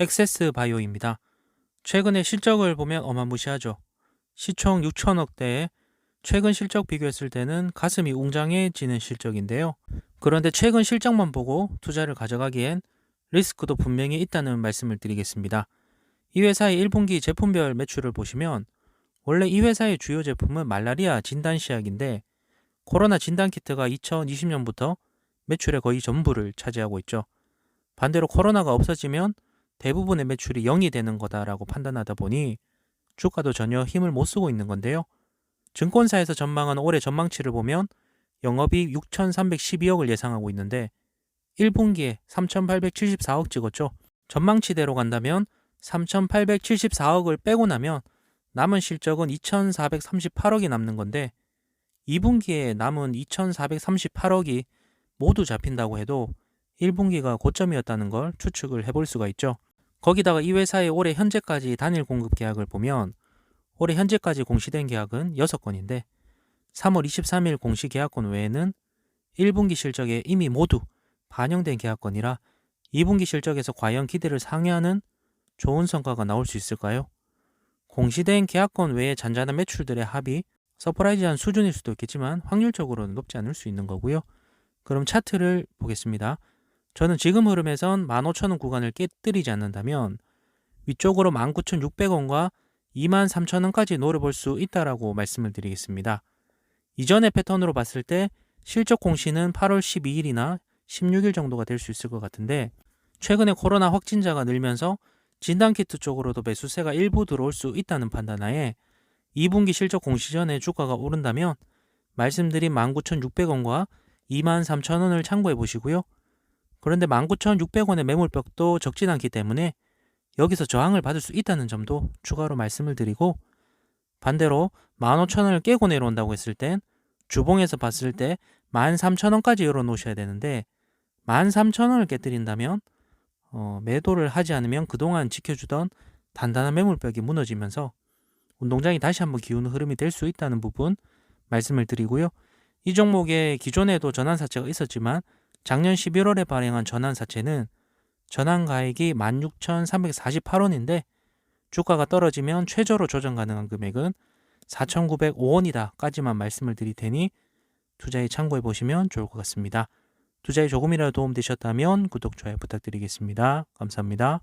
엑세스 바이오입니다. 최근의 실적을 보면 어마무시하죠. 시총 6천억대에 최근 실적 비교했을 때는 가슴이 웅장해지는 실적인데요. 그런데 최근 실적만 보고 투자를 가져가기엔 리스크도 분명히 있다는 말씀을 드리겠습니다. 이 회사의 1분기 제품별 매출을 보시면 원래 이 회사의 주요 제품은 말라리아 진단 시약인데 코로나 진단 키트가 2020년부터 매출의 거의 전부를 차지하고 있죠. 반대로 코로나가 없어지면 대부분의 매출이 0이 되는 거다라고 판단하다 보니 주가도 전혀 힘을 못 쓰고 있는 건데요. 증권사에서 전망한 올해 전망치를 보면 영업이익 6,312억을 예상하고 있는데 1분기에 3,874억 찍었죠. 전망치대로 간다면 3,874억을 빼고 나면 남은 실적은 2,438억이 남는 건데 2분기에 남은 2,438억이 모두 잡힌다고 해도 1분기가 고점이었다는 걸 추측을 해볼 수가 있죠. 거기다가 이 회사의 올해 현재까지 단일 공급 계약을 보면 올해 현재까지 공시된 계약은 6건인데 3월 23일 공시 계약건 외에는 1분기 실적에 이미 모두 반영된 계약건이라 2분기 실적에서 과연 기대를 상회하는 좋은 성과가 나올 수 있을까요? 공시된 계약건 외에 잔잔한 매출들의 합이 서프라이즈한 수준일 수도 있겠지만 확률적으로는 높지 않을 수 있는 거고요. 그럼 차트를 보겠습니다. 저는 지금 흐름에선 15,000원 구간을 깨뜨리지 않는다면 위쪽으로 19,600원과 23,000원까지 노려볼 수 있다라고 말씀을 드리겠습니다. 이전의 패턴으로 봤을 때 실적 공시는 8월 12일이나 16일 정도가 될 수 있을 것 같은데 최근에 코로나 확진자가 늘면서 진단키트 쪽으로도 매수세가 일부 들어올 수 있다는 판단하에 2분기 실적 공시 전에 주가가 오른다면 말씀드린 19,600원과 23,000원을 참고해 보시고요. 그런데 19,600원의 매물벽도 적진 않기 때문에 여기서 저항을 받을 수 있다는 점도 추가로 말씀을 드리고 반대로 15,000원을 깨고 내려온다고 했을 땐 주봉에서 봤을 때 13,000원까지 열어놓으셔야 되는데 13,000원을 깨뜨린다면 어, 매도를 하지 않으면 그동안 지켜주던 단단한 매물벽이 무너지면서 운동장이 다시 한번 기우는 흐름이 될 수 있다는 부분 말씀을 드리고요. 이 종목에 기존에도 전환사채가 있었지만 작년 11월에 발행한 전환사채는 전환가액이 16,348원인데 주가가 떨어지면 최저로 조정 가능한 금액은 4,905원이다까지만 말씀을 드릴 테니 투자에 참고해 보시면 좋을 것 같습니다. 투자에 조금이라도 도움 되셨다면 구독, 좋아요 부탁드리겠습니다. 감사합니다.